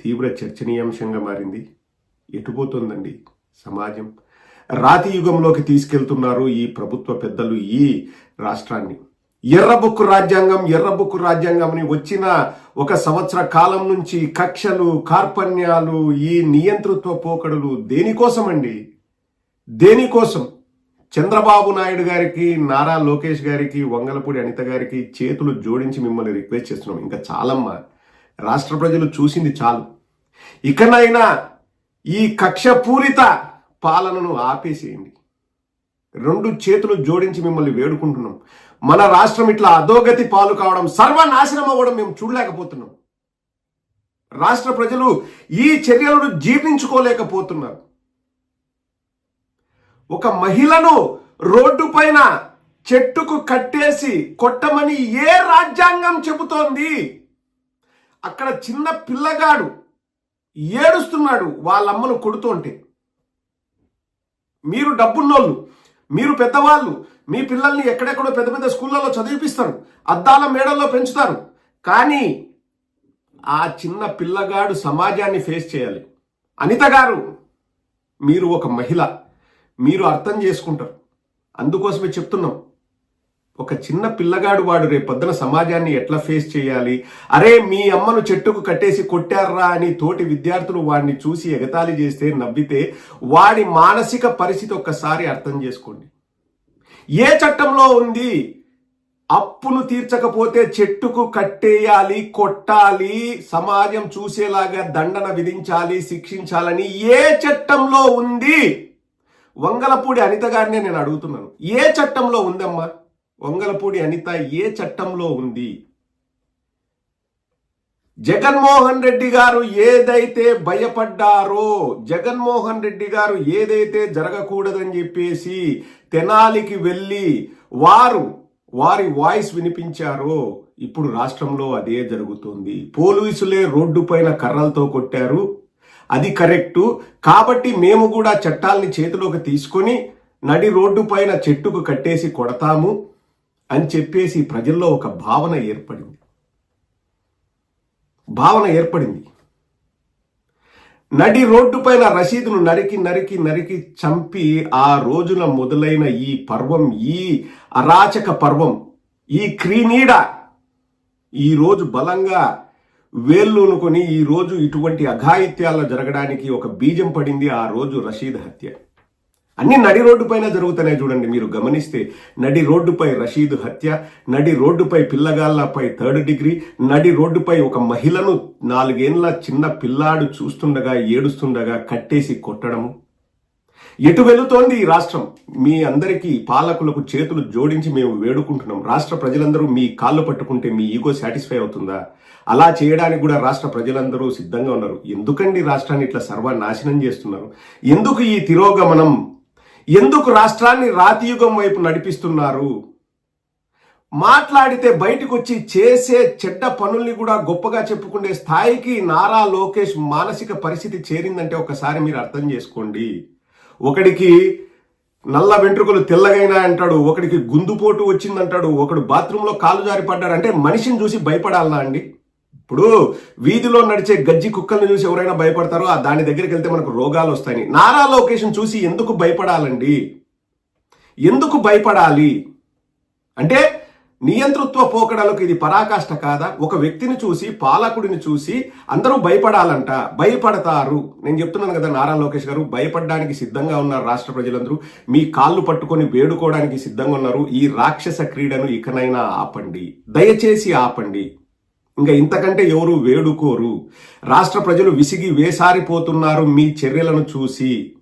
తీవ్ర చర్చనీయాంశంగా మారింది. ఎటుపోతుందండి సమాజం? రాతి యుగంలోకి తీసుకెళ్తున్నారు ఈ ప్రభుత్వ పెద్దలు ఈ రాష్ట్రాన్ని. ఎర్రబుక్కు రాజ్యాంగం ఎర్రబుక్కు రాజ్యాంగం అని వచ్చిన ఒక సంవత్సర కాలం నుంచి కక్షలు కార్పణ్యాలు ఈ నియంతృత్వ పోకడలు దేనికోసమండి? దేనికోసం? చంద్రబాబు నాయుడు గారికి నారా లోకేష్ గారికి వంగలపూడి అనిత గారికి చేతులు జోడించి మిమ్మల్ని రిక్వెస్ట్ చేస్తున్నాం. ఇంకా చాలమ్మా. రాష్ట్ర ప్రజలు చూసింది చాలు. ఇకనైనా ఈ కక్షపూరిత పాలనను ఆపేసేయండి. రెండు చేతులు జోడించి మిమ్మల్ని వేడుకుంటున్నాం. మన రాష్ట్రం ఇట్లా అధోగతి పాలు కావడం సర్వనాశనం అవ్వడం మేము చూడలేకపోతున్నాం. రాష్ట్ర ప్రజలు ఈ చర్యలను జీర్ణించుకోలేకపోతున్నారు. ఒక మహిళను రోడ్డు పైన చెట్టుకు కట్టేసి కొట్టమని ఏ రాజ్యాంగం చెబుతోంది? అక్కడ చిన్న పిల్లగాడు ఏడుస్తున్నాడు వాళ్ళమ్మను కొడుతుంటే మీరు డబ్బున్నోళ్ళు మీరు పెద్దవాళ్ళు మీ పిల్లల్ని ఎక్కడెక్కడో పెద్ద పెద్ద స్కూళ్ళలో చదివిపిస్తారు అద్దాల మేడల్లో పెంచుతారు. కానీ ఆ చిన్న పిల్లగాడు సమాజాన్ని ఫేస్ చేయాలి. అనిత గారు మీరు ఒక మహిళ మీరు అర్థం చేసుకుంటారు. అందుకోసమే చెప్తున్నాం. ఒక చిన్న పిల్లగాడు వాడు రేపొద్దున సమాజాన్ని ఎట్లా ఫేస్ చేయాలి? అరే మీ అమ్మను చెట్టుకు కట్టేసి కొట్టారా అని తోటి విద్యార్థులు వాడిని చూసి ఎగతాళి చేస్తే నవ్వితే వాడి మానసిక పరిస్థితి ఒక్కసారి అర్థం చేసుకోండి. ఏ చట్టంలో ఉంది? అప్పును తీర్చకపోతే చెట్టుకు కట్టేయాలి కొట్టాలి సమాజం చూసేలాగా దండన విధించాలి శిక్షించాలని ఏ చట్టంలో ఉంది? వంగలపూడి అనిత గారినే నేను అడుగుతున్నాను. ఏ చట్టంలో ఉందమ్మా? వంగలపూడి అనిత ఏ చట్టంలో ఉంది? జగన్మోహన్ రెడ్డి గారు ఏదైతే భయపడ్డారో జగన్మోహన్ రెడ్డి గారు ఏదైతే జరగకూడదని చెప్పేసి తెనాలికి వెళ్ళి వారు వారి వాయిస్ వినిపించారో ఇప్పుడు రాష్ట్రంలో అదే జరుగుతుంది. పోలీసులే రోడ్డు పైన కర్రలతో కొట్టారు. అది కరెక్టు. కాబట్టి మేము కూడా చట్టాల్ని చేతిలోకి తీసుకొని నడి రోడ్డు పైన చెట్టుకు కట్టేసి కొడతాము. అని చెప్పేసి ప్రజల్లో ఒక భావన ఏర్పడింది. భావన ఏర్పడింది. నడి రోడ్డు పైన రసీదును నరికి నరికి నరికి చంపి ఆ రోజున మొదలైన ఈ పర్వం ఈ అరాచక పర్వం ఈ క్రీనీడ ఈ రోజు బలంగా వేళ్ళూనుకొని ఈ రోజు ఇటువంటి అఘాయిత్యాలు జరగడానికి ఒక బీజం పడింది ఆ రోజు రషీద్ హత్య. అన్ని నడి రోడ్డుపైన జరుగుతున్నాయి చూడండి మీరు గమనిస్తే నడి రోడ్డుపై రషీద్ హత్య నడి రోడ్డుపై పిల్లగాళ్ళపై థర్డ్ డిగ్రీ నడి రోడ్డుపై ఒక మహిళను నాలుగేండ్ల చిన్న పిల్లాడు చూస్తుండగా ఏడుస్తుండగా కట్టేసి కొట్టడము. ఎటు వెళుతోంది ఈ రాష్ట్రం? మీ అందరికీ పాలకులకు చేతులు జోడించి మేము వేడుకుంటున్నాం. రాష్ట్ర ప్రజలందరూ మీ కాళ్ళు పట్టుకుంటే మీ ఈగో సాటిస్ఫై అవుతుందా? అలా చేయడానికి కూడా రాష్ట్ర ప్రజలందరూ సిద్ధంగా ఉన్నారు. ఎందుకండి రాష్ట్రాన్ని ఇట్లా సర్వనాశనం చేస్తున్నారు? ఎందుకు ఈ తిరోగమనం ఎందుకు రాష్ట్రాన్ని రాతియుగం వైపు నడిపిస్తున్నారు? మాట్లాడితే బయటకు వచ్చి చేసే చెడ్డ పనుల్ని కూడా గొప్పగా చెప్పుకునే స్థాయికి నారా లోకేష్ మానసిక పరిస్థితి చేరిందంటే ఒకసారి మీరు అర్థం చేసుకోండి. ఒకడికి నల్ల వెంట్రుకలు తెల్లగైనా అంటాడు ఒకడికి గుందుపోటు వచ్చిందంటాడు ఒకడు బాత్రూంలో కాలు జారి పడ్డాడు అంటే మనిషిని చూసి భయపడాలా అండి? ఇప్పుడు వీధిలో నడిచే గజ్జి కుక్కల్ని చూసి ఎవరైనా భయపడతారో ఆ దాని దగ్గరికి వెళ్తే మనకు రోగాలు వస్తాయని. నారా లొకేషన్ చూసి ఎందుకు భయపడాలండి? ఎందుకు భయపడాలి? అంటే నియంతృత్వ పోకడలకు ఇది పరాకాష్ట కాదా? ఒక వ్యక్తిని చూసి పాలకుడిని చూసి అందరూ భయపడాలంట. భయపడతారు. నేను చెప్తున్నాను కదా నారా లోకేష్ గారు భయపడడానికి సిద్ధంగా ఉన్నారు రాష్ట్ర ప్రజలందరూ. మీ కాళ్ళు పట్టుకొని వేడుకోవడానికి సిద్ధంగా ఉన్నారు. ఈ రాక్షస క్రీడను ఇకనైనా ఆపండి. దయచేసి ఆపండి. ఇంకా ఇంతకంటే ఎవరు వేడుకోరు? రాష్ట్ర ప్రజలు విసిగి వేసారిపోతున్నారు మీ చర్యలను చూసి.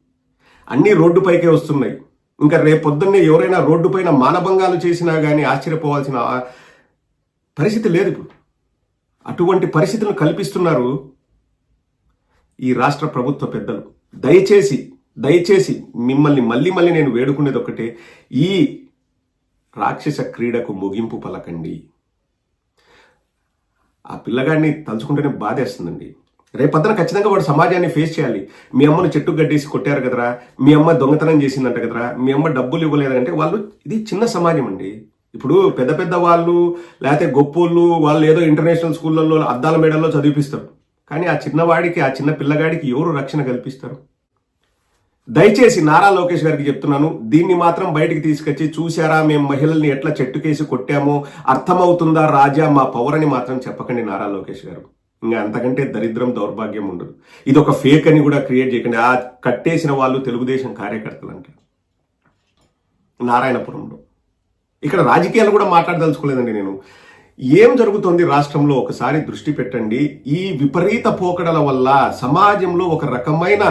అన్నీ రోడ్డుపైకే వస్తున్నాయి. ఇంకా రేపొద్దున్నే ఎవరైనా రోడ్డుపైన మానభంగాలు చేసినా కానీ ఆశ్చర్యపోవాల్సిన పరిస్థితి లేదు ఇప్పుడు. అటువంటి పరిస్థితులను కల్పిస్తున్నారు ఈ రాష్ట్ర ప్రభుత్వ పెద్దలు. దయచేసి దయచేసి మిమ్మల్ని మళ్ళీ మళ్ళీ నేను వేడుకునేది ఒకటే ఈ రాక్షస క్రీడకు ముగింపు పలకండి. ఆ పిల్లగాడిని తలుచుకుంటేనే బాధేస్తుందండి. రేపొద్దున ఖచ్చితంగా వాడు సమాజాన్ని ఫేస్ చేయాలి. మీ అమ్మను చెట్టు గడ్డేసి కొట్టారు కదరా మీ అమ్మ దొంగతనం చేసిందంట కదరా మీ అమ్మ డబ్బులు ఇవ్వలేదంటే వాళ్ళు ఇది చిన్న సమాజం అండి. ఇప్పుడు పెద్ద పెద్ద వాళ్ళు లేకపోతే గొప్పోళ్ళు వాళ్ళు ఏదో ఇంటర్నేషనల్ స్కూళ్ళల్లో అద్దాల మేడల్లో చదివిపిస్తారు. కానీ ఆ చిన్నవాడికి ఆ చిన్న పిల్లగాడికి ఎవరు రక్షణ కల్పిస్తారు? దయచేసి నారా లోకేష్ గారికి చెప్తున్నాను దీన్ని మాత్రం బయటికి తీసుకొచ్చి చూశారా మేము మహిళల్ని ఎట్లా చెట్టుకేసి కొట్టామో అర్థమవుతుందా రాజా మా పవర్ అని మాత్రం చెప్పకండి నారా లోకేష్ గారు. ఇంకా అంతకంటే దరిద్రం దౌర్భాగ్యం ఉండదు. ఇది ఒక ఫేక్ అని కూడా క్రియేట్ చేయకండి. ఆ కట్టేసిన వాళ్ళు తెలుగుదేశం కార్యకర్తలు అంటారు నారాయణపురంలో. ఇక్కడ రాజకీయాలు కూడా మాట్లాడదలుచుకోలేదండి నేను. ఏం జరుగుతోంది రాష్ట్రంలో? ఒకసారి దృష్టి పెట్టండి. ఈ విపరీత పోకడల వల్ల సమాజంలో ఒక రకమైన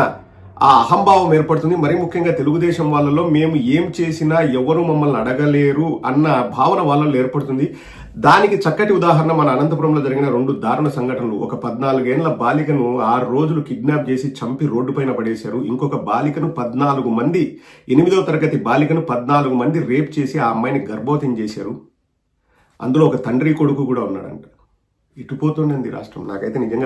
ఆ అహంభావం ఏర్పడుతుంది. మరి ముఖ్యంగా తెలుగుదేశం వాళ్ళలో మేము ఏం చేసినా ఎవరు మమ్మల్ని అడగలేరు అన్న భావన వాళ్ళలో ఏర్పడుతుంది. దానికి చక్కటి ఉదాహరణ మన అనంతపురంలో జరిగిన రెండు దారుణ సంఘటనలు. ఒక పద్నాలుగేళ్ళ బాలికను ఆరు రోజులు కిడ్నాప్ చేసి చంపి రోడ్డు పైన పడేశారు. ఇంకొక బాలికను పద్నాలుగు మంది ఎనిమిదో తరగతి బాలికను పద్నాలుగు మంది రేప్ చేసి ఆ అమ్మాయిని గర్భవతం చేశారు. అందులో ఒక తండ్రి కొడుకు కూడా ఉన్నాడంట. ఇటుపోతుండింది రాష్ట్రం. నాకైతే నిజంగా